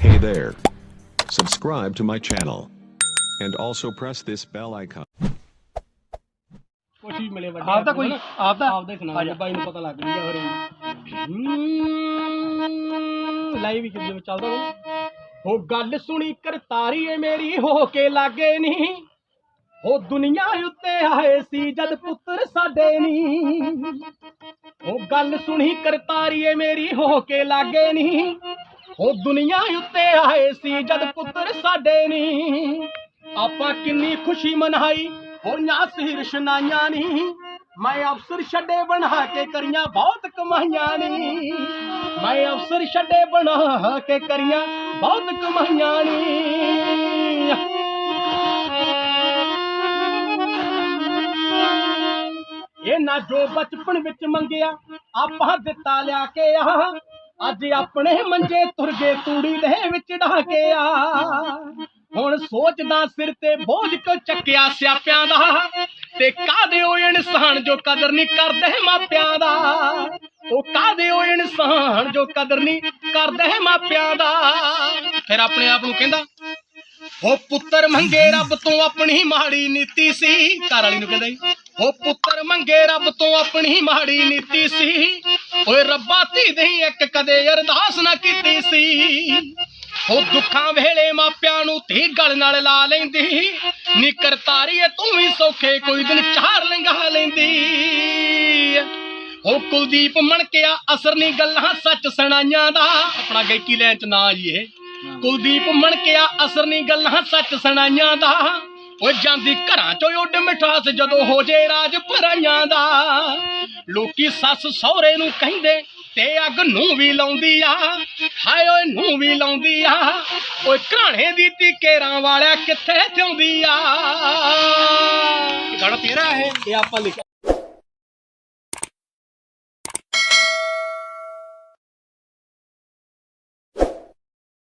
Hey there. Subscribe to my channel. And also press this bell icon. ਕੁਛ ਵੀ ਮਿਲੇ ਵੱਡੇ ਆਪ ਦਾ ਕੋਈ ਆਪ ਦਾ ਆਪ ਦਾ ਸੁਣਾ ਦੇ ਬਾਈ ਨੂੰ ਪਤਾ ਲੱਗ ਗਿਆ ਹੋਰ ਲਾਈਵ ਵੀ ਕਿਵੇਂ ਚੱਲਦਾ ਵਾ ਹੋ ਗੱਲ ਸੁਣੀ ਕਰਤਾਰੀ ਏ ਮੇਰੀ ਹੋ ਕੇ ਲਾਗੇ ਨਹੀਂ ਹੋ ਦੁਨੀਆ ਉੱਤੇ ਆਏ ਸੀ ਜਦ ਪੁੱਤਰ ਸਾਡੇ ਨਹੀਂ ਉਹ ਗੱਲ ਸੁਣੀ ਕਰਤਾਰੀ ਏ ਮੇਰੀ ਹੋ ਕੇ ਲਾਗੇ ਨਹੀਂ ਉਹ ਦੁਨੀਆ ਉੱਤੇ ਆਏ ਸੀ ਜਦ ਪੁੱਤਰ ਸਾਡੇ ਨਹੀਂ ਆਪਾਂ ਕਿੰਨੀ ਖੁਸ਼ੀ ਮਨਾਈ, ਹੋਈਆਂ ਸੀ ਰਸ਼ਨਾਈਆਂ ਨਹੀਂ ਮੈਂ ਅਫਸਰ ਛੱਡੇ ਬਣਾ ਕੇ ਕਰੀਆਂ ਬਹੁਤ ਕਮਾਈਆਂ ਨਹੀਂ ਮੈਂ ਅਫਸਰ ਛੱਡੇ ਬਣਾ ਕੇ ਕਰੀਆਂ ਬਹੁਤ ਕਮਾਈਆਂ ਨਹੀਂ ਇਹ ਜੋ ਬਚਪਨ ਵਿੱਚ ਮੰਗਿਆ, ਆਪਾਂ ਦਿੱਤਾ ਲਿਆ ਕੇ ਆ ਅੱਜ ਆਪਣੇ ਮੰਜੇ ਤੁਰ ਗਏ ਤੂੜੀ ਦੇ ਵਿੱਚ ਢਾ ਕੇ ਆ। ਹੁਣ ਸੋਚਦਾ ਸਿਰ ਤੇ ਬੋਝ ਕਿਉਂ ਚੱਕਿਆ ਸਿਆਪਿਆਂ ਦਾ? ਤੇ ਕਾਦੇ ਉਹ ਇਨਸਾਨ ਜੋ ਕਦਰ ਨਹੀਂ ਕਰਦੇ ਮਾਪਿਆਂ ਦਾ? ਉਹ ਕਾਦੇ ਉਹ ਇਨਸਾਨ ਜੋ ਕਦਰ ਨਹੀਂ ਕਰਦੇ ਮਾਪਿਆਂ ਦਾ? ਫਿਰ ਆਪਣੇ ਆਪ ਨੂੰ ਕਹਿੰਦਾ, ਹੋ ਪੁੱਤਰ ਮੰਗੇ ਰੱਬ ਤੋਂ ਆਪਣੀ ਮਾੜੀ ਨੀਤੀ ਸੀ। ਘਰ ਵਾਲੀ ਨੂੰ ਕਹਿੰਦਾ ਜੀ, ਹੋ ਪੁੱਤਰ ਮੰਗੇ ਰੱਬ ਤੋਂ ਆਪਣੀ ਮਾੜੀ ਨੀਤੀ ਸੀ। ਓਏ ਰੱਬਾ ਧੀ ਨਹੀਂ ਇੱਕ ਕਦੇ ਅਰਦਾਸ ਨਾ ਕੀਤੀ ਸੀ। ਉਹ ਦੁੱਖਾਂ ਵੇਲੇ ਮਾਪਿਆਂ ਨੂੰ ਧੀ ਗਲ ਨਾਲ ਲਾ ਲੈਂਦੀ। ਨੀ ਕਰਤਾਰੀਏ ਤੂੰ ਵੀ ਸੌਖੇ, ਕੋਈ ਦਿਨ ਚਾਰ ਲੰਘਾ ਲੈਂਦੀ। ਉਹ ਕੁਲਦੀਪ ਮਣਕਿਆ ਅਸਰ ਨਹੀਂ ਗੱਲਾਂ ਸੱਚ ਸੁਣਾਈਆਂ ਦਾ। ਆਪਣਾ ਗਾਇਕੀ ਲੈਣ ਚ ਨਾ ਜੀ ਇਹ ਕੁਲਦੀਪ ਮਣਕਿਆ ਅਸਰ ਨਹੀਂ ਗੱਲਾਂ ਸੱਚ ਸੁਣਾਈਆਂ ਦਾ। ਓਏ ਜਾਂਦੀ ਘਰਾਂ ਚੋਂ ਉੱਡ ਮਿਠਾਸ ਜਦੋਂ ਹੋ ਜੇ ਰਾਜ ਭਰਾਈਆਂ ਦਾ। ਲੋਕੀ ਸੱਸ ਸਹੁਰੇ ਨੂੰ ਕਹਿੰਦੇ, ਤੇ ਅੱਗ ਨੂੰ ਵੀ ਲਾਉਂਦੀ ਆ, ਹਾਏ ਓਏ ਨੂੰ ਵੀ ਲਾਉਂਦੀ ਆ, ਓਏ ਘਰਾਣੇ ਦੀ ਤੀ ਕੇਰਾਂ ਵਾਲਿਆ ਕਿੱਥੇ ਥਿਉਂਦੀ ਆ? ਗਾਣਾ ਤੇਰਾ ਹੈ ਇਹ ਆਪਾਂ ਲਿਖ